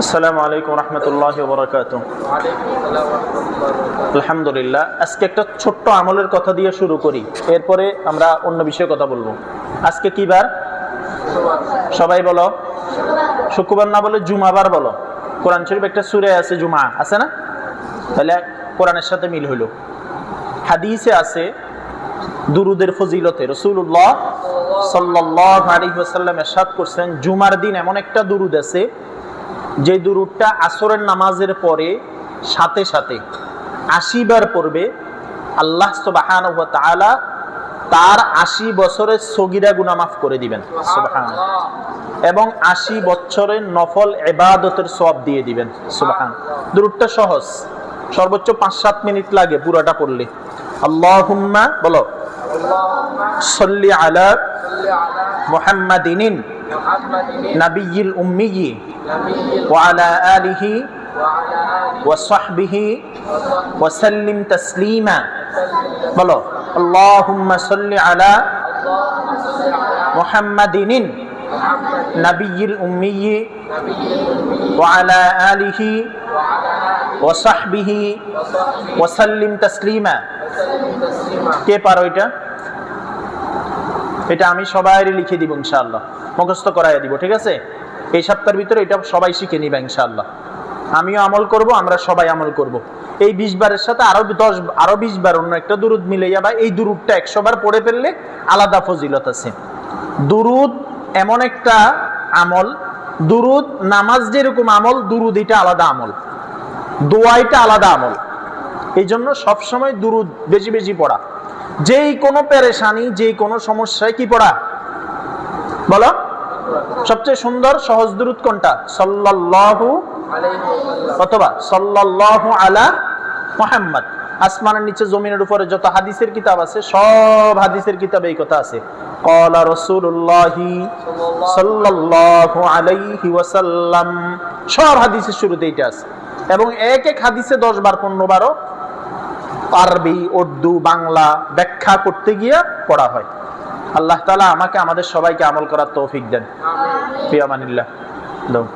আসসালামু আলাইকুম রহমতুল্লাহ আলহামদুলিল্লাহ, আজকে একটা ছোট্ট আমলের কথা দিয়ে শুরু করি। এরপরে আমরা অন্য বিষয়ে কথা বলব। আজকে কি বার? সবাই বলো। শুক্রবার না বলে জুমাবার বলো। কোরআন শরীফ একটা সুরে আছে, জুমা, আছে না? তাহলে কোরআনের সাথে মিল হইল। হাদিসে আছে, দুরুদের ফজিলতে রসুল্লাহ সাল্লাহ আলী এরশাদ করছেন, জুমার দিন এমন একটা দুরুদ আছে যে দুরুদটা আসরের নামাজের পরে সাথে সাথে আশিবার পড়বে আল্লাহ সুবাহান তার আশি বছরের সগিরা গুনা মাফ করে দিবেন। সুবাহান এবং আশি বছরের নফল এবাদতের সব দিয়ে দিবেন। সুবাহান। দুরুদটা সহজ। সর্বোচ্চ পাঁচ সাত মিনিট লাগে পুরোটা পড়লে। আল্লাহুম্মা বলো। সল্লি আলা মুহাম্মাদিনিন নাবিয়িল উম্মিয়ি وعلى آله وصحبه وسلم تسليما বলো اللهم صل على محمد نبي الأمي وعلى آله وصحبه وسلم تسليما কে পারো এটা এটা আমি সবাই লিখে দিব ইনশাআল্লাহ। মুখস্থ করাই দিব, ঠিক আছে? এই সপ্তাহের ভিতরে এটা সবাই শিখে নিবে ইনশাআল্লাহ। আমিও আমল করব, আমরা সবাই আমল করব। এই বিশ বারের সাথে আরও দশ, আরও বিশ বার অন্য একটা দুরুদ মিলে যাবা এই দুরুদটা একশো বার পড়ে ফেললে আলাদা ফজিলত আছে। দুরুদ এমন একটা আমল, দুরুদ নামাজ যেরকম আমল, দুরুদ এটা আলাদা আমল। দোয়াইটা আলাদা আমল। এই জন্য সবসময় দুরুদ বেশি বেশি পড়া। যেই কোনো পেরেশানি, যেই কোনো সমস্যায় কি পড়া? বলো। সবচেয়ে সুন্দর, সহজ দূরত কোনটা? সাল্লাল্লাহু অথবা সাল্লাল্লাহু আলা মোহাম্মদ। আসমানের নিচে জমিনের উপরে যত হাদিসের কিতাব আছে, সব হাদিসের কিতাবে এই কথা আছে। কলা রসুল্লাহি সাল্লাল্লাহু আলাইহি ওয়াসাল্লাম। সব হাদিসের শুরুতে এটা আছে। এবং এক এক হাদিসে দশ বার, পনেরো বারো আরবি উর্দু বাংলা ব্যাখ্যা করতে গিয়ে পড়া হয়। আল্লাহ তালা আমাকে আমাদের সবাইকে আমল করার তৌফিক দেন। প্রিয়মানিল্লাহ দাও।